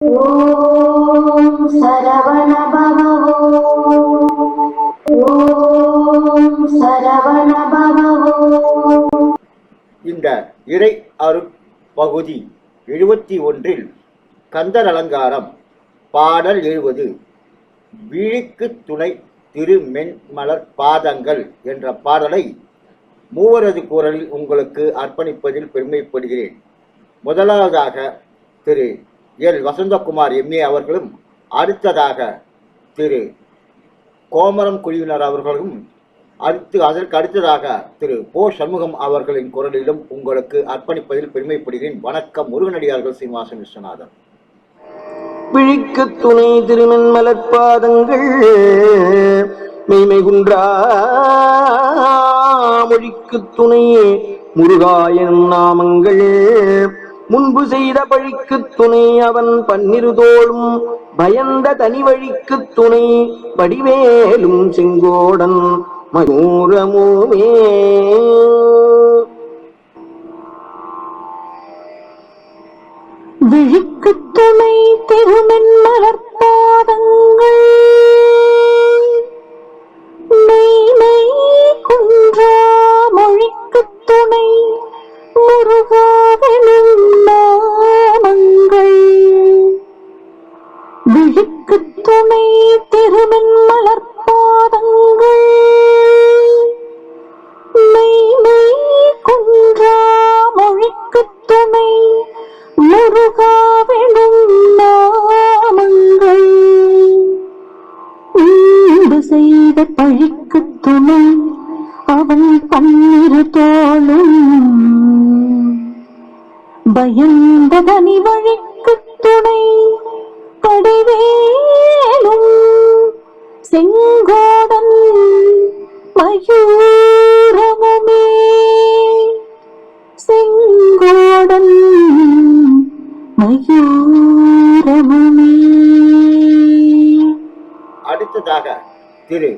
ஓம் சரவண ஓம் சரவண இந்த இறை அரு பகுதி எழுபத்தி ஒன்றில் கந்தர் அலங்காரம் பாடல் எழுவது விழிக்கு துணை திருமென்மலர் பாதங்கள் என்ற பாடலை மூவரது குரலில் உங்களுக்கு அர்ப்பணிப்பதில் பெருமைப்படுகிறேன். முதலாவதாக திரு எல் வசந்தகுமார் எம்ஏ அவர்களும் அடுத்ததாக திரு. கோமரம் குழுவினர் அவர்களும் அடுத்து அதற்கு அடுத்ததாக திரு. போ. சண்முகம் அவர்களின் குரலிலும் உங்களுக்கு அர்ப்பணிப்பதில் பெருமைப்படுகிறேன். வணக்கம் முருகனடியார்கள் சீனிவாசன் விஸ்வநாதன். விழிக்கு துணை திருமன் மலர்பாதங்கள் மெய்மை குன்றா மொழிக்கு துணை முருகாயன் நாமங்கள். முன்பு செய்த பழிக்கு துணை அவன் பன்னிருதோளும் பயந்த தனி வழிக்கு துணை வடிவேலும் செங்கோடன் மயூரமுமே விழிக்கு துணை திருமென் மலர்பாதங்கள். பன்னிரு தோளும் பயந்ததனி வழிக்கு துணை கடிவேலும் செங்கோடன் மயூரமுமே. செங்கோடன் மயூரமுமே. அடுத்ததாக திரு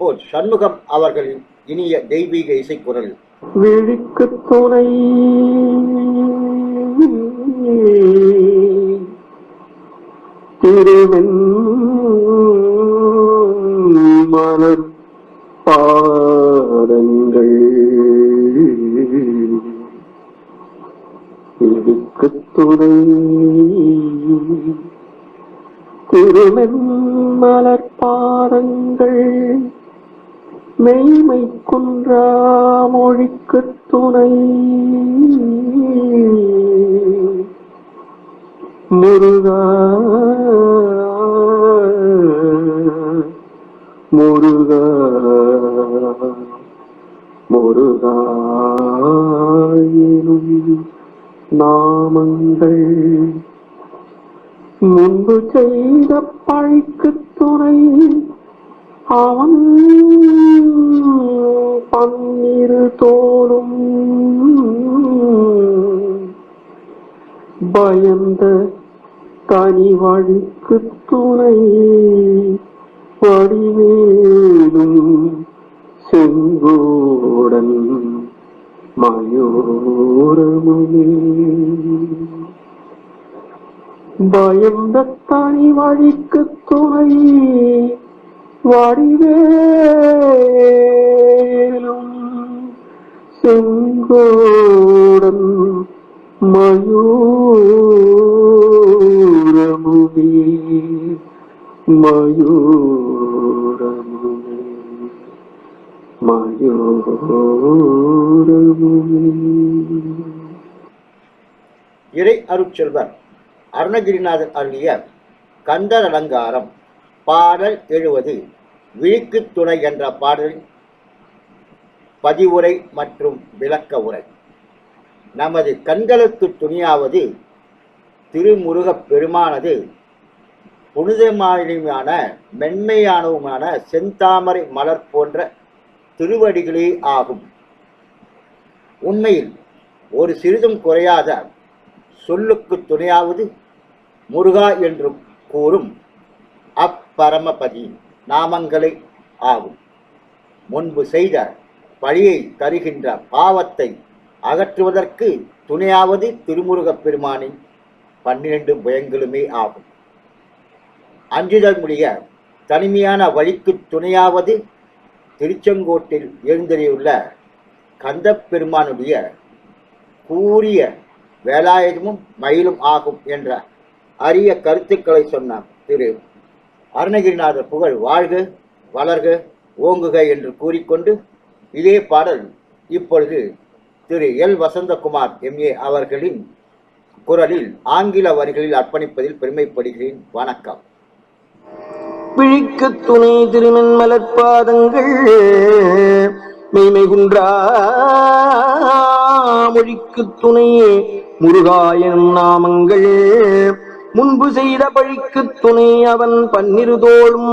ஓ சண்முகம் அவர்களின் இனிய தெய்வீக இசைக்குரல். விழிக்கு துணை. திருவெண் மலர் பாதங்கள். விழிக்கு துணை. திருவெண் மலர் பாதங்கள். மெய்மை குன்றா மொழிக்கு துணை. முருகா முருகா முருகாயினும் நாமங்கள். முன்பு செய்த பழிக்கு துணை. அவன் பன்னிரு தோளும் பயந்த தனி வழிக்கு துணை படிவேடும் செங்கோடன் மயூரமுமே பயந்த தனி வழிக்கு துணை வடிவேலும் செங்கோடன் மயூரமுனி மயூரமுனி மயூரமுனி இறை அருட்செல்வர் அருணகிரிநாதன் அருளிய கந்தர் அலங்காரம் பாடல் எழுவது. விழிக்கு துணை என்ற பாடலின் பதிவுரை மற்றும் விளக்க உரை. நமது கண்களுக்கு துணியாவது திருமுருகப் பெருமானது புனிதமானியுமான மென்மையானவுமான செந்தாமரை மலர் போன்ற திருவடிகளே ஆகும். உண்மையில் ஒரு சிறிதும் குறையாத சொல்லுக்கு துணையாவது முருகா என்று கூறும் அப்பரமபதி. நாமங்களே ஆகும். முன்பு செய்த பழியை தருகின்ற பாவத்தை அகற்றுவதற்கு துணையாவது திருமுருகப் பெருமானின் பன்னிரண்டு பயங்களுமே ஆகும். அஞ்சுதல் தனிமையான வழிக்கு துணையாவது திருச்செங்கோட்டில் எழுந்தறியுள்ள கந்தப்பெருமானுடைய கூறிய வேலாயுதமும் மயிலும் ஆகும் என்ற அரிய கருத்துக்களை சொன்ன திரு அருணகிரிநாதர் புகழ் வாழ்க வளர்க ஓங்குக என்று கூறிக்கொண்டு இதே பாடல் இப்பொழுது திரு எல். வசந்தகுமார் எம்ஏ அவர்களின் குரலில் ஆங்கில வரிகளில் அர்ப்பணிப்பதில் பெருமைப்படுகிறேன். வணக்கம். விழிக்கு துணை திருமண் மலர்பாதங்கள் மெய்மை குன்றா மொழிக்கு துணை முருகாயனும் நாமங்கள். முன்பு செய்த பழிக்கு துணை அவன் பன்னிருதோளும்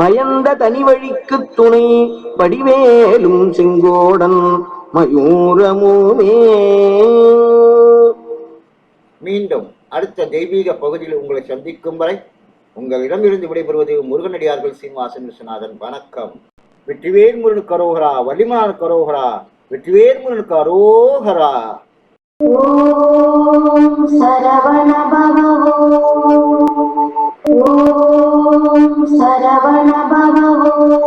பயந்த தனி வழிக்கு துணை வடிவேலும் செங்கோடன் மயூரமுமே. மீண்டும் அடுத்த தெய்வீக பகுதியில் உங்களை சந்திக்கும் வரை உங்களிடமிருந்து விடைபெறுவது முருகனடியார்கள் சீனிவாசன் விஸ்வநாதன். வணக்கம். வெற்றிவேல் முருகனுக்கு அரோகரா வள்ளிமான கரோகரா வெற்றிவேல் முருகனுக்கு அரோகரா ஓம் சரவண பவ ஓம் சரவண பவ